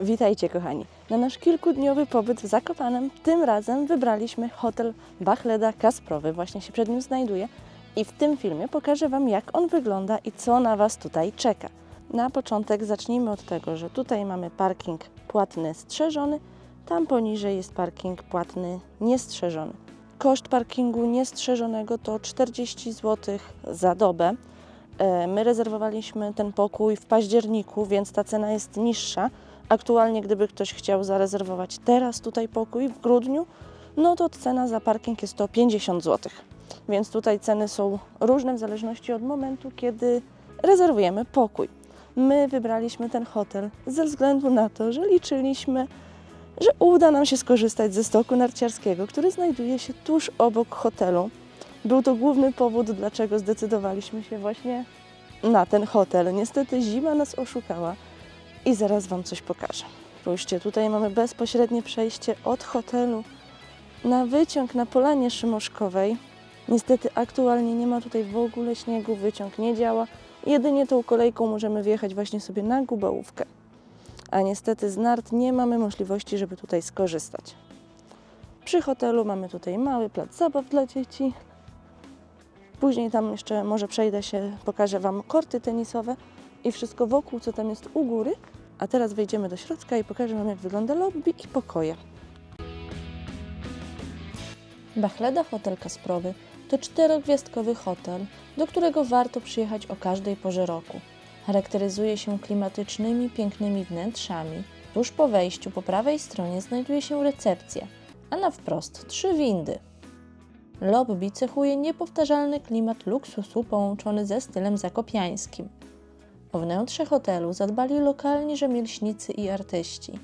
Witajcie kochani. Na nasz kilkudniowy pobyt w Zakopanem tym razem wybraliśmy hotel Bachleda Kasprowy. Właśnie się przed nim znajduje. I w tym filmie pokażę Wam jak on wygląda i co na Was tutaj czeka. Na początek zacznijmy od tego, że tutaj mamy parking płatny strzeżony, tam poniżej jest parking płatny niestrzeżony. Koszt parkingu niestrzeżonego to 40 zł za dobę. E, My rezerwowaliśmy ten pokój w październiku, więc ta cena jest niższa. Aktualnie, gdyby ktoś chciał zarezerwować teraz tutaj pokój w grudniu, no to cena za parking jest to 50 zł. Więc tutaj ceny są różne w zależności od momentu, kiedy rezerwujemy pokój. My wybraliśmy ten hotel ze względu na to, że liczyliśmy, że uda nam się skorzystać ze stoku narciarskiego, który znajduje się tuż obok hotelu. Był to główny powód, dlaczego zdecydowaliśmy się właśnie na ten hotel. Niestety zima nas oszukała i zaraz Wam coś pokażę. Spójrzcie, tutaj mamy bezpośrednie przejście od hotelu na wyciąg na Polanie Szymoszkowej. Niestety aktualnie nie ma tutaj w ogóle śniegu, wyciąg nie działa. Jedynie tą kolejką możemy wjechać właśnie sobie na Gubałówkę. A niestety z nart nie mamy możliwości, żeby tutaj skorzystać. Przy hotelu mamy tutaj mały plac zabaw dla dzieci. Później tam jeszcze może przejdę się, pokażę Wam korty tenisowe i wszystko wokół, co tam jest u góry. A teraz wejdziemy do środka i pokażę Wam, jak wygląda lobby i pokoje. Bachleda Hotel Kasprowy to czterogwiazdkowy hotel, do którego warto przyjechać o każdej porze roku. Charakteryzuje się klimatycznymi, pięknymi wnętrzami. Tuż po wejściu po prawej stronie znajduje się recepcja, a na wprost trzy windy. Lobby cechuje niepowtarzalny klimat luksusu połączony ze stylem zakopiańskim. O wnętrze hotelu zadbali lokalni rzemieślnicy i artyści.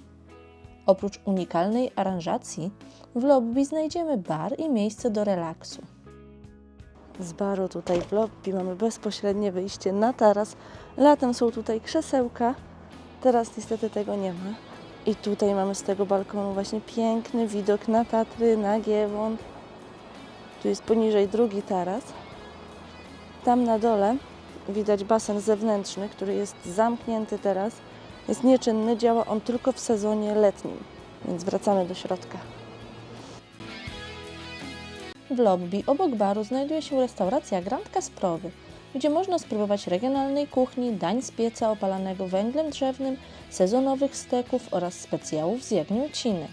Oprócz unikalnej aranżacji, w lobby znajdziemy bar i miejsce do relaksu. Z baru tutaj w lobby mamy bezpośrednie wyjście na taras. Latem są tutaj krzesełka, teraz niestety tego nie ma. I tutaj mamy z tego balkonu właśnie piękny widok na Tatry, na Giewont. Tu jest poniżej drugi taras. Tam na dole widać basen zewnętrzny, który jest zamknięty teraz. Jest nieczynny, działa on tylko w sezonie letnim. Więc wracamy do środka. W lobby obok baru znajduje się restauracja Grand Kasprowy, gdzie można spróbować regionalnej kuchni, dań z pieca opalanego węglem drzewnym, sezonowych steków oraz specjałów z jagnięciny.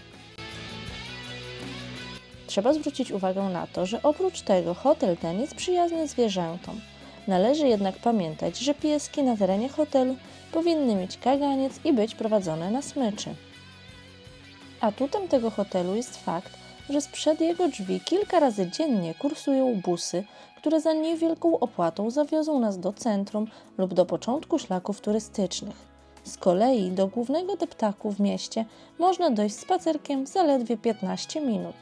Trzeba zwrócić uwagę na to, że oprócz tego hotel ten jest przyjazny zwierzętom. Należy jednak pamiętać, że pieski na terenie hotelu powinny mieć kaganiec i być prowadzone na smyczy. Atutem tego hotelu jest fakt, że sprzed jego drzwi kilka razy dziennie kursują busy, które za niewielką opłatą zawiozą nas do centrum lub do początku szlaków turystycznych. Z kolei do głównego deptaku w mieście można dojść spacerkiem zaledwie 15 minut.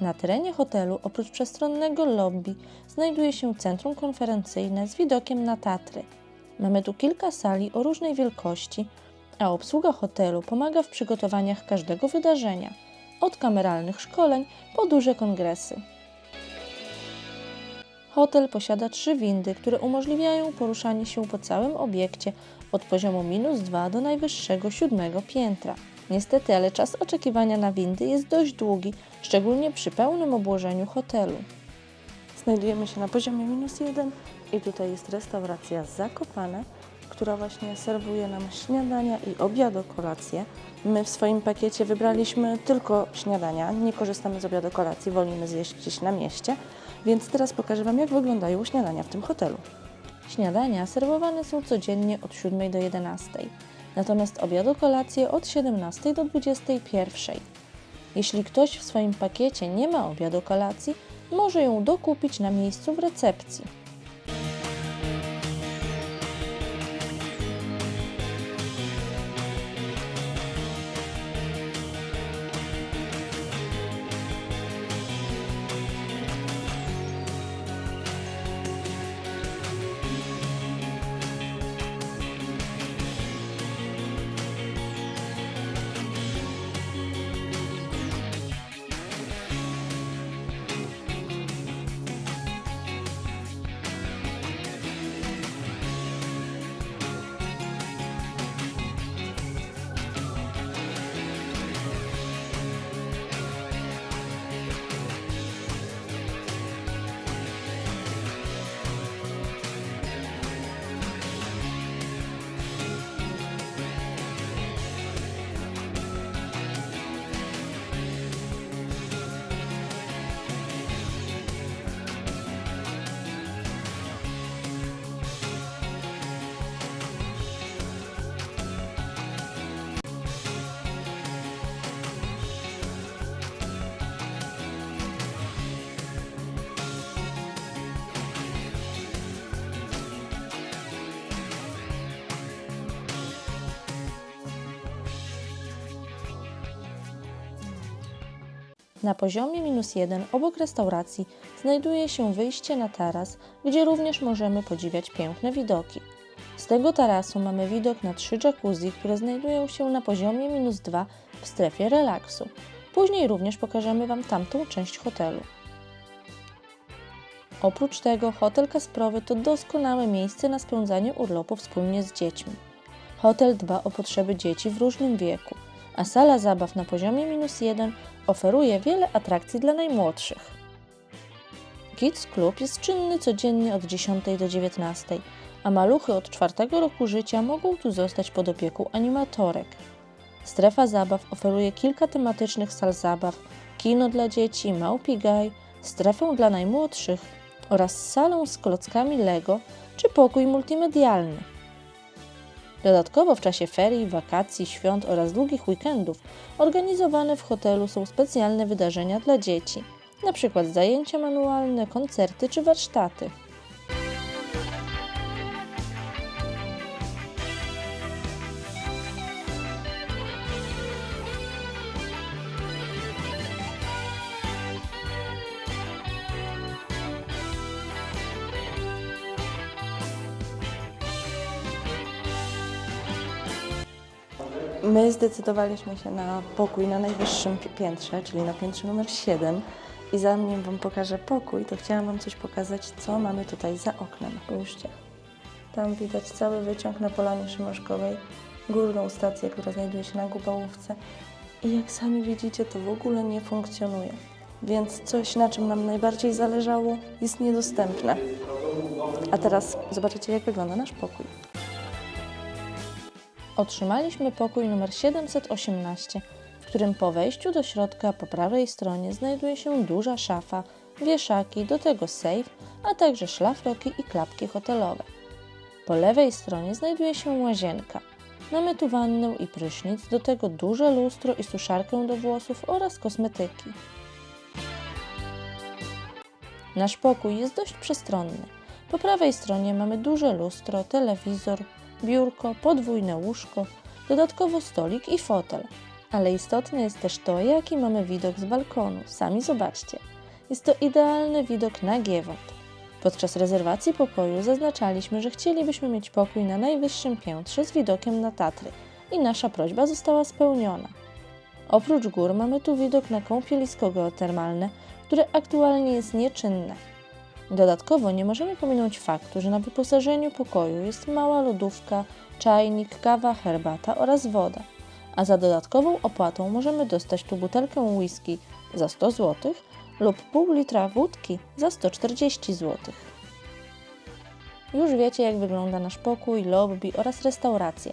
Na terenie hotelu oprócz przestronnego lobby znajduje się centrum konferencyjne z widokiem na Tatry. Mamy tu kilka sali o różnej wielkości, a obsługa hotelu pomaga w przygotowaniach każdego wydarzenia, od kameralnych szkoleń po duże kongresy. Hotel posiada trzy windy, które umożliwiają poruszanie się po całym obiekcie od poziomu minus 2 do najwyższego siódmego piętra. Niestety, ale czas oczekiwania na windy jest dość długi, szczególnie przy pełnym obłożeniu hotelu. Znajdujemy się na poziomie minus 1 i tutaj jest restauracja Zakopane, która właśnie serwuje nam śniadania i obiado kolację. My w swoim pakiecie wybraliśmy tylko śniadania, nie korzystamy z obiadu kolacji, wolimy zjeść gdzieś na mieście, więc teraz pokażę Wam, jak wyglądają śniadania w tym hotelu. Śniadania serwowane są codziennie od 7 do 11, natomiast obiadu kolację od 17 do 21. Jeśli ktoś w swoim pakiecie nie ma obiadu kolacji, może ją dokupić na miejscu w recepcji. Na poziomie minus jeden obok restauracji znajduje się wyjście na taras, gdzie również możemy podziwiać piękne widoki. Z tego tarasu mamy widok na trzy jacuzzi, które znajdują się na poziomie minus dwa w strefie relaksu. Później również pokażemy Wam tamtą część hotelu. Oprócz tego hotel Kasprowy to doskonałe miejsce na spędzanie urlopu wspólnie z dziećmi. Hotel dba o potrzeby dzieci w różnym wieku, a sala zabaw na poziomie minus jeden oferuje wiele atrakcji dla najmłodszych. Kids Club jest czynny codziennie od 10 do 19, a maluchy od czwartego roku życia mogą tu zostać pod opieką animatorek. Strefa zabaw oferuje kilka tematycznych sal zabaw, kino dla dzieci, małpi gaj, strefę dla najmłodszych oraz salę z klockami Lego czy pokój multimedialny. Dodatkowo w czasie ferii, wakacji, świąt oraz długich weekendów organizowane w hotelu są specjalne wydarzenia dla dzieci, np. zajęcia manualne, koncerty czy warsztaty. My zdecydowaliśmy się na pokój na najwyższym pi- piętrze, czyli na piętrze numer 7. I zanim Wam pokażę pokój, to chciałam Wam coś pokazać, co mamy tutaj za oknem. Spójrzcie. Tam widać cały wyciąg na Polanie Szymoszkowej, górną stację, która znajduje się na Gubałówce. I jak sami widzicie, to w ogóle nie funkcjonuje. Więc coś, na czym nam najbardziej zależało, jest niedostępne. A teraz zobaczycie, jak wygląda nasz pokój. Otrzymaliśmy pokój numer 718, w którym po wejściu do środka po prawej stronie znajduje się duża szafa, wieszaki, do tego sejf, a także szlafroki i klapki hotelowe. Po lewej stronie znajduje się łazienka. Mamy tu wannę i prysznic, do tego duże lustro i suszarkę do włosów oraz kosmetyki. Nasz pokój jest dość przestronny. Po prawej stronie mamy duże lustro, telewizor, biurko, podwójne łóżko, dodatkowo stolik i fotel. Ale istotne jest też to, jaki mamy widok z balkonu. Sami zobaczcie. Jest to idealny widok na Giewont. Podczas rezerwacji pokoju zaznaczaliśmy, że chcielibyśmy mieć pokój na najwyższym piętrze z widokiem na Tatry i nasza prośba została spełniona. Oprócz gór mamy tu widok na kąpielisko geotermalne, które aktualnie jest nieczynne. Dodatkowo nie możemy pominąć faktu, że na wyposażeniu pokoju jest mała lodówka, czajnik, kawa, herbata oraz woda, a za dodatkową opłatą możemy dostać tu butelkę whisky za 100 zł lub pół litra wódki za 140 zł. Już wiecie, jak wygląda nasz pokój, lobby oraz restauracje.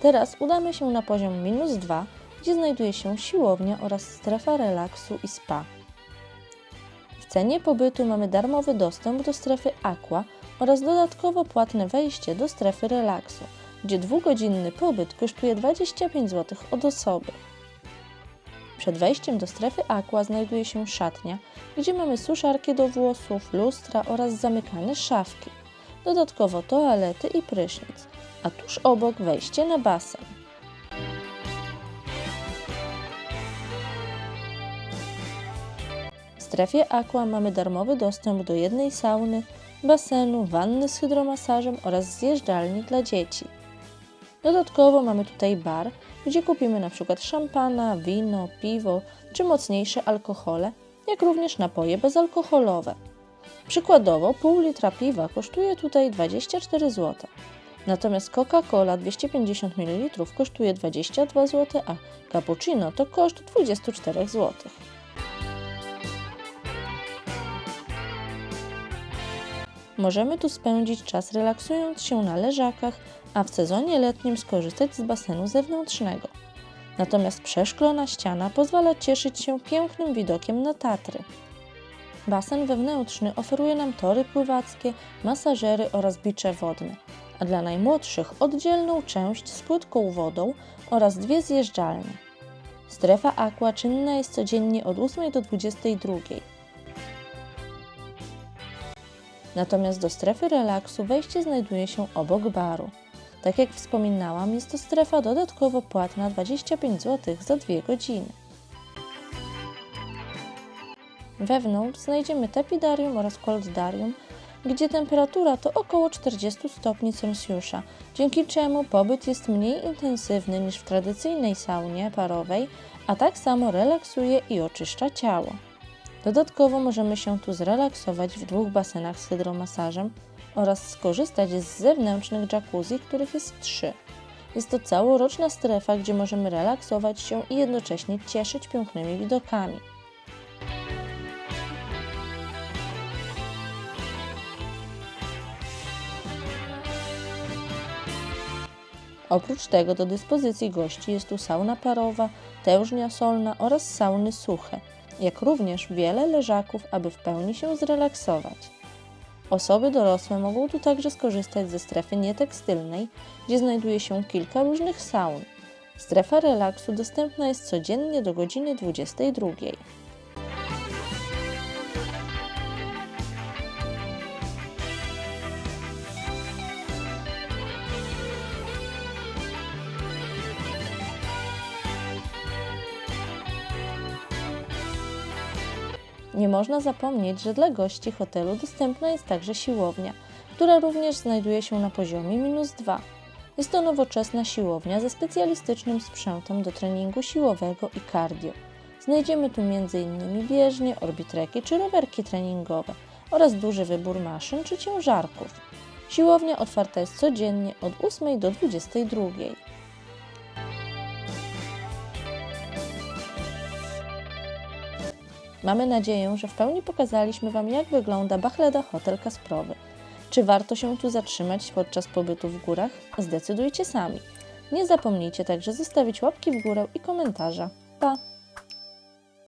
Teraz udamy się na poziom minus 2, gdzie znajduje się siłownia oraz strefa relaksu i spa. W cenie pobytu mamy darmowy dostęp do strefy Aqua oraz dodatkowo płatne wejście do strefy relaksu, gdzie dwugodzinny pobyt kosztuje 25 zł od osoby. Przed wejściem do strefy Aqua znajduje się szatnia, gdzie mamy suszarki do włosów, lustra oraz zamykane szafki. Dodatkowo toalety i prysznic, a tuż obok wejście na basen. Strefie Aqua mamy darmowy dostęp do jednej sauny, basenu, wanny z hydromasażem oraz zjeżdżalni dla dzieci. Dodatkowo mamy tutaj bar, gdzie kupimy przykład szampana, wino, piwo czy mocniejsze alkohole, jak również napoje bezalkoholowe. Przykładowo pół litra piwa kosztuje tutaj 24 zł. Natomiast Coca-Cola 250 ml kosztuje 22 zł, a cappuccino to koszt 24 zł. Możemy tu spędzić czas relaksując się na leżakach, a w sezonie letnim skorzystać z basenu zewnętrznego. Natomiast przeszklona ściana pozwala cieszyć się pięknym widokiem na Tatry. Basen wewnętrzny oferuje nam tory pływackie, masażery oraz bicze wodne, a dla najmłodszych oddzielną część z płytką wodą oraz dwie zjeżdżalnie. Strefa aqua czynna jest codziennie od 8 do 22. Natomiast do strefy relaksu wejście znajduje się obok baru. Tak jak wspominałam, jest to strefa dodatkowo płatna 25 zł za 2 godziny. Wewnątrz znajdziemy tepidarium oraz coldarium, gdzie temperatura to około 40 stopni Celsjusza, dzięki czemu pobyt jest mniej intensywny niż w tradycyjnej saunie parowej, a tak samo relaksuje i oczyszcza ciało. Dodatkowo możemy się tu zrelaksować w dwóch basenach z hydromasażem oraz skorzystać z zewnętrznych jacuzzi, których jest trzy. Jest to całoroczna strefa, gdzie możemy relaksować się i jednocześnie cieszyć pięknymi widokami. Oprócz tego do dyspozycji gości jest tu sauna parowa, tężnia solna oraz sauny suche, jak również wiele leżaków, aby w pełni się zrelaksować. Osoby dorosłe mogą tu także skorzystać ze strefy nietekstylnej, gdzie znajduje się kilka różnych saun. Strefa relaksu dostępna jest codziennie do godziny 22. Nie można zapomnieć, że dla gości hotelu dostępna jest także siłownia, która również znajduje się na poziomie minus 2. Jest to nowoczesna siłownia ze specjalistycznym sprzętem do treningu siłowego i cardio. Znajdziemy tu m.in. bieżnie, orbitreki czy rowerki treningowe oraz duży wybór maszyn czy ciężarków. Siłownia otwarta jest codziennie od 8 do 22. Mamy nadzieję, że w pełni pokazaliśmy Wam, jak wygląda Bachleda Hotel Kasprowy. Czy warto się tu zatrzymać podczas pobytu w górach? Zdecydujcie sami. Nie zapomnijcie także zostawić łapki w górę i komentarza. Pa!